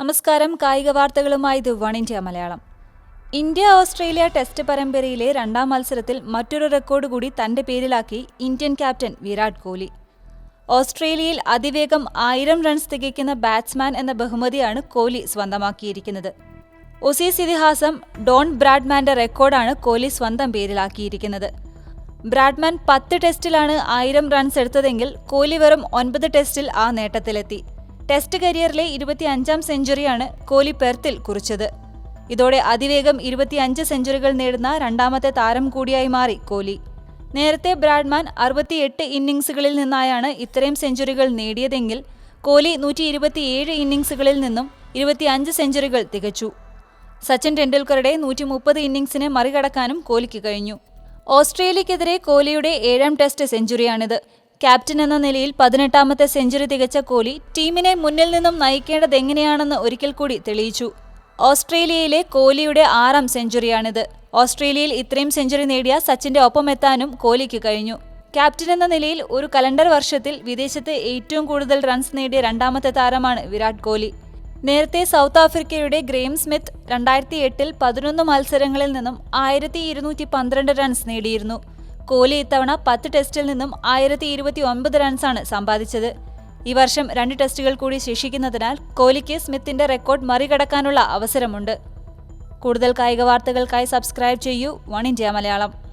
നമസ്കാരം കായിക വാർത്തകളുമായി ഇത് One India Malayalam. India Australia test പരമ്പരയിലെ രണ്ടാം മത്സരത്തിൽ മറ്റൊരു റെക്കോർഡ് കൂടി തന്റെ പേരിലാക്കി ഇന്ത്യൻ ക്യാപ്റ്റൻ വിരാട് കോഹ്ലി. ഓസ്ട്രേലിയയിൽ അതിവേഗം ആയിരം റൺസ് തികയ്ക്കുന്ന ബാറ്റ്സ്മാൻ എന്ന ബഹുമതിയാണ് കോഹ്ലി സ്വന്തമാക്കിയിരിക്കുന്നത്. ഒസീസ് ഇതിഹാസം ഡോൺ ബ്രാഡ്മാന്റെ റെക്കോർഡാണ് കോഹ്ലി സ്വന്തം പേരിലാക്കിയിരിക്കുന്നത്. ബ്രാഡ്മാൻ പത്ത് ടെസ്റ്റിലാണ് ആയിരം റൺസ് എടുത്തതെങ്കിൽ കോഹ്ലി വെറും ഒൻപത് ടെസ്റ്റിൽ ആ നേട്ടത്തിലെത്തി. ടെസ്റ്റ് കരിയറിലെ ഇരുപത്തിയഞ്ചാം സെഞ്ചുറിയാണ് കോലി പെർത്തിൽ കുറിച്ചത്. ഇതോടെ അതിവേഗം ഇരുപത്തിയഞ്ച് സെഞ്ചുറികൾ നേടുന്ന രണ്ടാമത്തെ താരം കൂടിയായി മാറി കോലി. നേരത്തെ ബ്രാഡ്മാൻ അറുപത്തിയെട്ട് ഇന്നിങ്സുകളിൽ നിന്നായാണ് ഇത്രയും സെഞ്ചുറികൾ നേടിയതെങ്കിൽ കോലി നൂറ്റി ഇരുപത്തിയേഴ് ഇന്നിംഗ്സുകളിൽ നിന്നും ഇരുപത്തിയഞ്ച് സെഞ്ചുറികൾ തികച്ചു. സച്ചിൻ ടെണ്ടുൽക്കറുടെ നൂറ്റി മുപ്പത് ഇന്നിംഗ്സിനെ മറികടക്കാനും കോഹ്ലിക്ക് കഴിഞ്ഞു. ഓസ്ട്രേലിയക്കെതിരെ കോലിയുടെ ഏഴാം ടെസ്റ്റ് സെഞ്ചുറിയാണിത്. ക്യാപ്റ്റൻ എന്ന നിലയിൽ പതിനെട്ടാമത്തെ സെഞ്ചുറി തികച്ച കോഹ്ലി ടീമിനെ മുന്നിൽ നിന്നും നയിക്കേണ്ടതെങ്ങനെയാണെന്ന് ഒരിക്കൽ കൂടി തെളിയിച്ചു. ഓസ്ട്രേലിയയിലെ കോഹ്ലിയുടെ ആറാം സെഞ്ചുറിയാണിത്. ഓസ്ട്രേലിയയിൽ ഇത്രയും സെഞ്ചുറി നേടിയ സച്ചിന്റെ ഒപ്പമെത്താനും കോഹ്ലിക്ക് കഴിഞ്ഞു. ക്യാപ്റ്റൻ എന്ന നിലയിൽ ഒരു കലണ്ടർ വർഷത്തിൽ വിദേശത്ത് ഏറ്റവും കൂടുതൽ റൺസ് നേടിയ രണ്ടാമത്തെ താരമാണ് വിരാട് കോഹ്ലി. നേരത്തെ സൗത്ത് ആഫ്രിക്കയുടെ ഗ്രെയിം സ്മിത്ത് രണ്ടായിരത്തി എട്ടിൽ പതിനൊന്ന് മത്സരങ്ങളിൽ നിന്നും ആയിരത്തി ഇരുന്നൂറ്റി പന്ത്രണ്ട് റൺസ് നേടിയിരുന്നു. കോഹ്ലി ഇത്തവണ പത്ത് ടെസ്റ്റിൽ നിന്നും ആയിരത്തി ഇരുപത്തി ഒൻപത് റൺസാണ് സമ്പാദിച്ചത്. ഈ വർഷം രണ്ട് ടെസ്റ്റുകൾ കൂടി ശേഷിക്കുന്നതിനാൽ കോഹ്ലിക്ക് സ്മിത്തിന്റെ റെക്കോർഡ് മറികടക്കാനുള്ള അവസരമുണ്ട്. കൂടുതൽ കായിക വാർത്തകൾക്കായി സബ്സ്ക്രൈബ് ചെയ്യൂ വൺ ഇന്ത്യ മലയാളം.